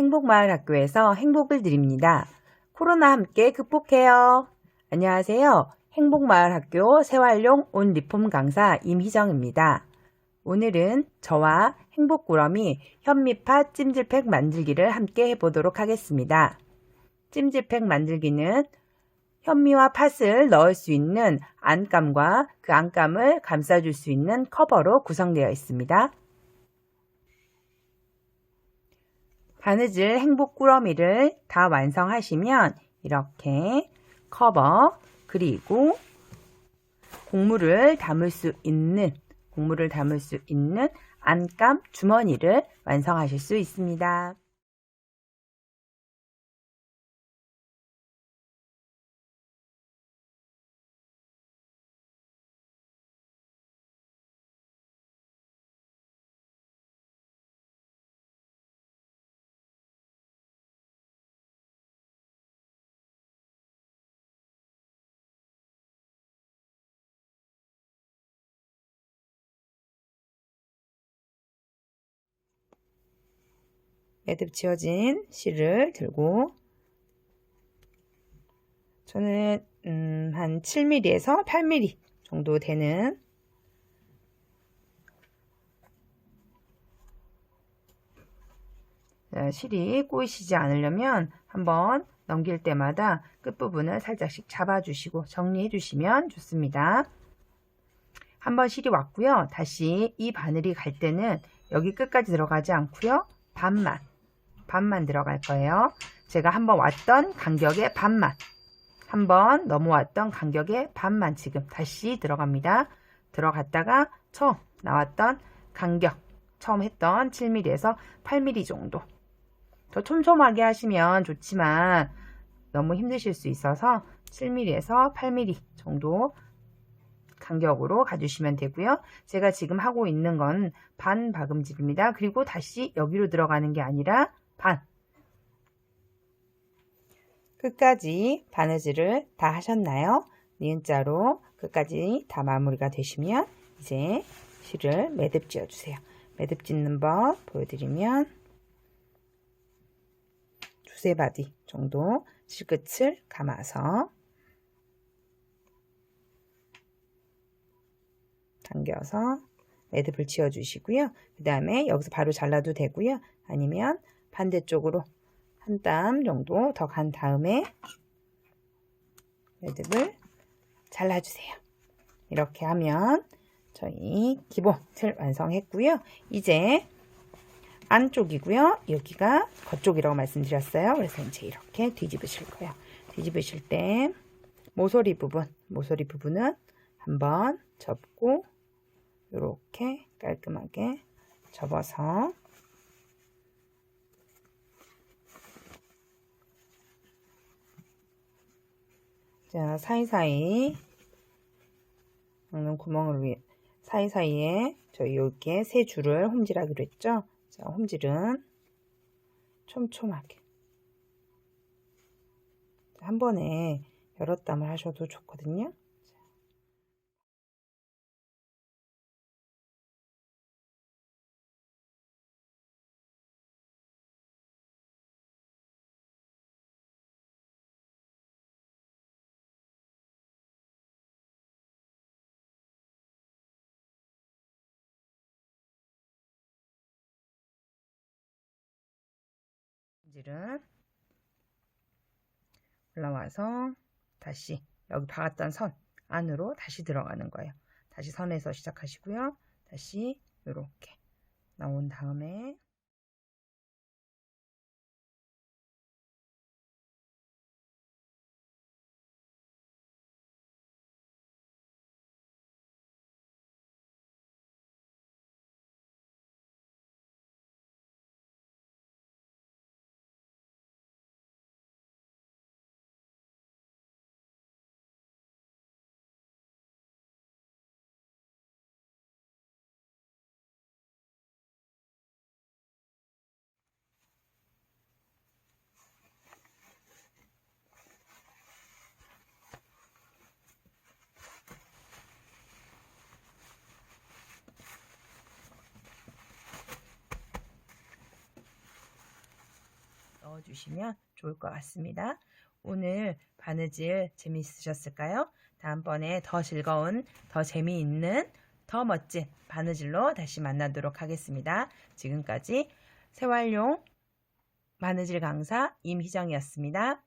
행복마을 학교에서 행복을 드립니다. 코로나 함께 극복해요. 안녕하세요. 행복마을 학교 생활용 온 리폼 강사 임희정입니다. 오늘은 저와 행복꾸러미 현미팥 찜질팩 만들기를 함께 해보도록 하겠습니다. 찜질팩 만들기는 현미와 팥을 넣을 수 있는 안감과 그 안감을 감싸줄 수 있는 커버로 구성되어 있습니다. 바느질 행복 꾸러미를 다 완성하시면 이렇게 커버 그리고 곡물을 담을 수 있는 곡물을 담을 수 있는 안감 주머니를 완성하실 수 있습니다. 매듭 지어진 실을 들고 저는 음, 한 7mm에서 8mm 정도 되는 자, 실이 꼬이시지 않으려면 한번 넘길 때마다 끝부분을 살짝씩 잡아주시고 정리해 주시면 좋습니다. 한번 실이 왔고요. 다시 이 바늘이 갈 때는 여기 끝까지 들어가지 않고요. 반만 반만 들어갈 거예요. 제가 한번 왔던 간격의 반만 한번 넘어왔던 간격의 반만 지금 다시 들어갑니다. 들어갔다가 처음 나왔던 간격 처음 했던 7mm에서 8mm 정도 더 촘촘하게 하시면 좋지만 너무 힘드실 수 있어서 7mm에서 8mm 정도 간격으로 가주시면 되고요. 제가 지금 하고 있는 건 반 박음질입니다. 그리고 다시 여기로 들어가는 게 아니라 반 끝까지 바느질을 다 하셨나요? 니은자로 끝까지 다 마무리가 되시면 이제 실을 매듭 지어 주세요. 매듭 짓는 법 보여드리면 두세 바디 정도 실끝을 감아서 당겨서 매듭을 지어 주시고요. 그 다음에 여기서 바로 잘라도 되고요. 아니면 반대쪽으로 한 땀 정도 더 간 다음에 매듭을 잘라주세요. 이렇게 하면 저희 기본 틀 완성했고요. 이제 안쪽이고요. 여기가 겉쪽이라고 말씀드렸어요. 그래서 이제 이렇게 뒤집으실 거예요. 뒤집으실 때 모서리 부분, 모서리 부분은 한번 접고 이렇게 깔끔하게 접어서 자 사이사이 먹는 구멍을 위해 사이사이에 저희 여기에 세 줄을 홈질하기로 했죠. 자 홈질은 촘촘하게 한 번에 여러 땀을 하셔도 좋거든요. 홈질은 올라와서 다시 여기 박았던 선 안으로 다시 들어가는 거예요. 다시 선에서 시작하시고요. 다시 이렇게 나온 다음에 넣어주시면 좋을 것 같습니다. 오늘 바느질 재미있으셨을까요? 다음번에 더 즐거운, 더 재미있는, 더 멋진 바느질로 다시 만나도록 하겠습니다. 지금까지 생활용 바느질 강사 임희정이었습니다.